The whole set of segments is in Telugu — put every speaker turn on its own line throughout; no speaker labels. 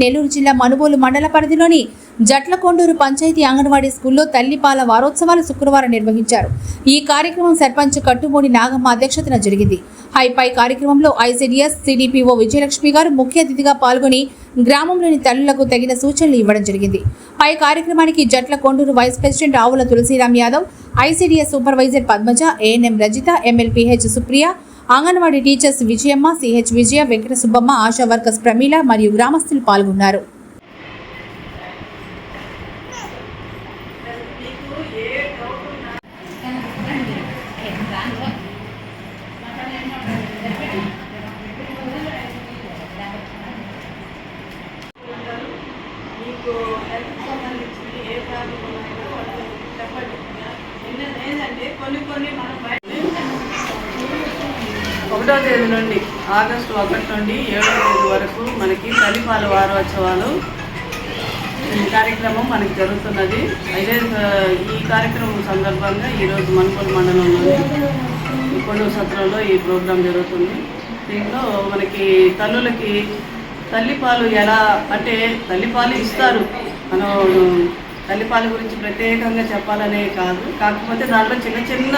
నెల్లూరు జిల్లా మనుబోలు మండల పరిధిలోని జట్లకొండూరు పంచాయతీ అంగన్వాడీ స్కూల్లో తల్లిపాల వారోత్సవాలు శుక్రవారం నిర్వహించారు. ఈ కార్యక్రమం సర్పంచ్ కట్టుమూడి నాగమ్మ అధ్యక్షతన జరిగింది. హైపై కార్యక్రమంలో ఐసీడీఎస్ సిడిపిఓ విజయలక్ష్మి గారు ముఖ్య అతిథిగా పాల్గొని గ్రామంలోని తల్లులకు తగిన సూచనలు ఇవ్వడం జరిగింది. పై కార్యక్రమానికి జట్ల Konduru vice president Avula Tulasiram Yadav ICDS supervisor Padmaja ANM Rajitha MLPH Supriya anganwadi teachers Vijayamma CH Vijaya Venkata Subbamma ASHA workers Pramila మరియు గ్రామస్తులు పాల్గొన్నారు.
మీకు హెల్త్ ఏ ప్రాబ్లం ఉన్నాయో వాళ్ళకి చెప్పండి. నిన్న కొన్ని కొన్ని మనం బయట ఒకటో తేదీ నుండి ఆగస్టు ఒకటి నుండి ఏడో తేదీ వరకు మనకి తల్లిపాలు వారోత్సవాలు ఈ కార్యక్రమం మనకి జరుగుతున్నది. అయితే ఈ కార్యక్రమం సందర్భంగా ఈరోజు మనుకోలు మండలంలోని ఈ సత్రంలో ఈ ప్రోగ్రాం జరుగుతుంది. దీంట్లో మనకి తల్లులకి తల్లిపాలు ఎలా అంటే తల్లిపాలు ఇస్తారు. మనం తల్లిపాలు గురించి ప్రత్యేకంగా చెప్పాలనే కాదు. కాకపోతే దాంట్లో చిన్న చిన్న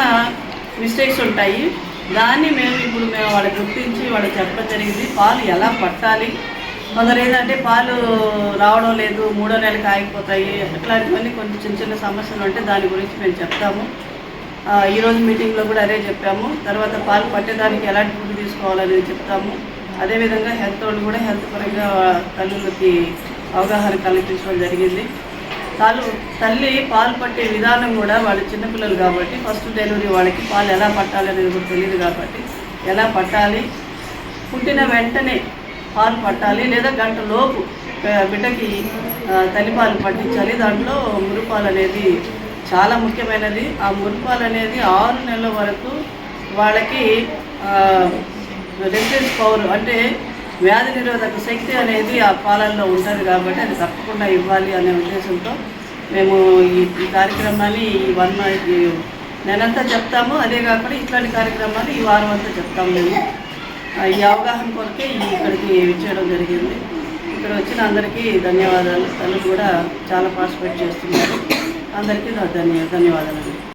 మిస్టేక్స్ ఉంటాయి. దాన్ని మేము ఇప్పుడు మేము వాళ్ళు గుర్తించి వాళ్ళు చెప్పడం జరిగింది. పాలు ఎలా పట్టాలి? కొందరు ఏంటంటే పాలు రావడం లేదు మూడో నెలకి ఆగిపోతాయి అట్లాంటివన్నీ కొన్ని చిన్న చిన్న సమస్యలు ఉంటే దాని గురించి మేము చెప్తాము. ఈరోజు మీటింగ్లో కూడా అదే చెప్పాము. తర్వాత పాలు పట్టేదానికి ఎలాంటి ఫుడ్ తీసుకోవాలనేది చెప్తాము. అదేవిధంగా హెల్త్ వాళ్ళు కూడా హెల్త్ పరంగా తల్లులకి అవగాహన కల్పించడం జరిగింది. తల్లు తల్లి పాలు పట్టే విధానం కూడా వాళ్ళు చిన్నపిల్లలు కాబట్టి ఫస్ట్ డెలివరీ వాళ్ళకి పాలు ఎలా పట్టాలి అనేది కూడా తెలియదు కాబట్టి ఎలా పట్టాలి? పుట్టిన వెంటనే పాలు పట్టాలి లేదా గంట లోపు బిడ్డకి ఆ, తల్లిపాలు పట్టించాలి. దాంట్లో మురుపాలు అనేది చాలా ముఖ్యమైనది. ఆ మురుపాలు అనేది ఆరు నెలల వరకు వాళ్ళకి రెసిడెన్స్ పవర్ అంటే వ్యాధి నిరోధక శక్తి అనేది ఆ పాలల్లో ఉంటుంది కాబట్టి అది తప్పకుండా ఇవ్వాలి అనే ఉద్దేశంతో మేము ఈ కార్యక్రమాన్ని ఈ వన్ ఈ నెలంతా చెప్తాము. అదే కాకుండా ఇట్లాంటి కార్యక్రమాలు ఈ వారం అంతా చెప్తాము మేము. ఈ అవగాహన కొరకే ఇక్కడికి విచ్చేయడం జరిగింది. ఇక్కడ వచ్చిన అందరికీ ధన్యవాదాలు. తల్లులు కూడా చాలా పార్టిసిపేట్ చేస్తున్నారు. అందరికీ ధన్య ధన్యవాదాలు.